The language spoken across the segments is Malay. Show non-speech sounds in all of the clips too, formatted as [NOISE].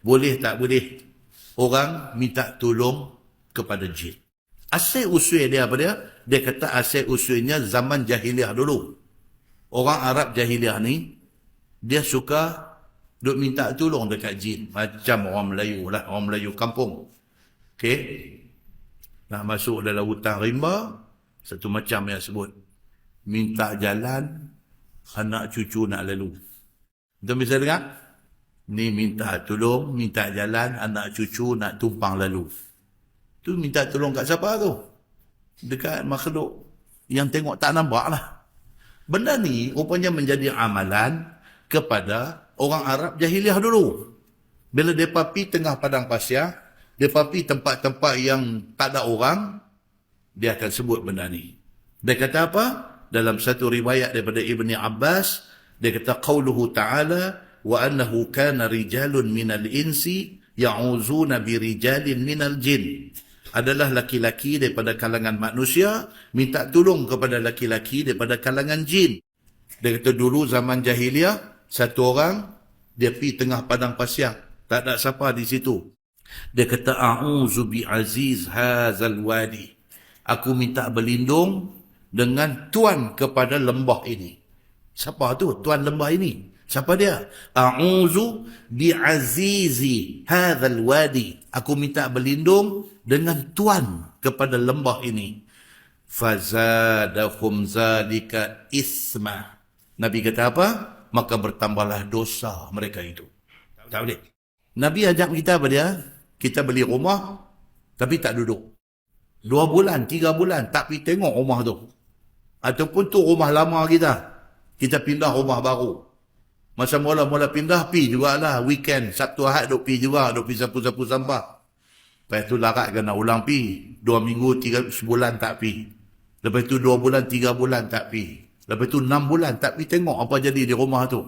boleh tak boleh orang minta tolong kepada jin. Asal usul dia apa dia? Dia kata asal usulnya zaman jahiliah dulu. Orang Arab jahiliah ni, dia suka duk minta tolong dekat jin. Macam orang Melayu lah, orang Melayu kampung. Okey? Nak masuk dalam hutan rimba, satu macam yang sebut. Minta jalan, anak cucu nak lalu. Kita bisa dengar? Ni minta tolong, minta jalan, anak cucu nak tumpang lalu. Tu minta tolong kat siapa tu? Dekat makhluk yang tengok tak nampak lah. Benda ni rupanya menjadi amalan kepada orang Arab jahiliah dulu. Bila mereka pergi tengah padang pasir, mereka pergi tempat-tempat yang tak ada orang, dia akan sebut benda ni. Dia kata apa? Dalam satu riwayat daripada Ibni Abbas, dia kata qauluhu ta'ala kana rijalun minal insi ya'uzuna bi rijalin minal jin adalah laki-laki daripada kalangan manusia minta tolong kepada laki-laki daripada kalangan jin. Dia kata dulu zaman jahiliah, satu orang dia pergi tengah padang pasir, tak ada siapa di situ. Dia kata a'udzu bi aziz hadzal wadi. Aku minta berlindung dengan tuan kepada lembah ini. Siapa tu tuan lembah ini? Siapa dia? A'udzu bi azizi hadzal wadi. Aku minta berlindung dengan tuan kepada lembah ini. Fazadahum zalika isma. Nabi kata apa? Maka bertambahlah dosa mereka itu. Tak boleh. Nabi ajak kita apa dia? Kita beli rumah tapi tak duduk. Dua bulan, tiga bulan tak pergi tengok rumah tu. Ataupun tu rumah lama kita. Kita pindah rumah baru. Masa mula-mula pindah, pi jugalah weekend. Sabtu Ahad duk pi juga, duk pi sapu-sapu sampah. Lepas tu larat kena ulang pi. Dua minggu, tiga sebulan tak pi. Lepas tu dua bulan, tiga bulan tak pi. Lepas tu enam bulan tak pi tengok apa jadi di rumah tu.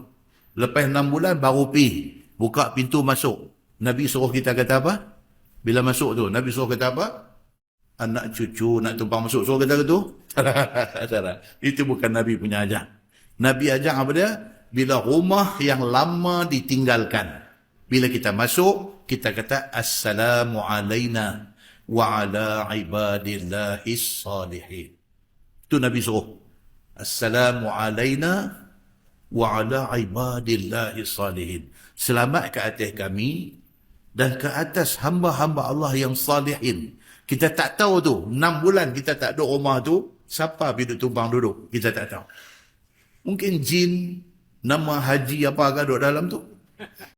Lepas enam bulan baru pi. Buka pintu masuk. Nabi suruh kita kata apa? Bila masuk tu, Nabi suruh kata apa? Anak cucu nak tumpang masuk. Suruh kata gitu? [LAUGHS] Itu bukan Nabi punya ajak. Nabi ajak apa dia? Bila rumah yang lama ditinggalkan. Bila kita masuk, kita kata Assalamu alaina wa ala ibadillahi salihin. Itu Nabi suruh. Assalamu alaina wa ala ibadillahi salihin. Selamat ke atas kami dan ke atas hamba-hamba Allah yang salihin. Kita tak tahu tu, enam bulan kita tak duduk rumah tu, siapa pergi duduk tumpang duduk? Kita tak tahu. Mungkin jin, nama haji apa agak duduk dalam tu.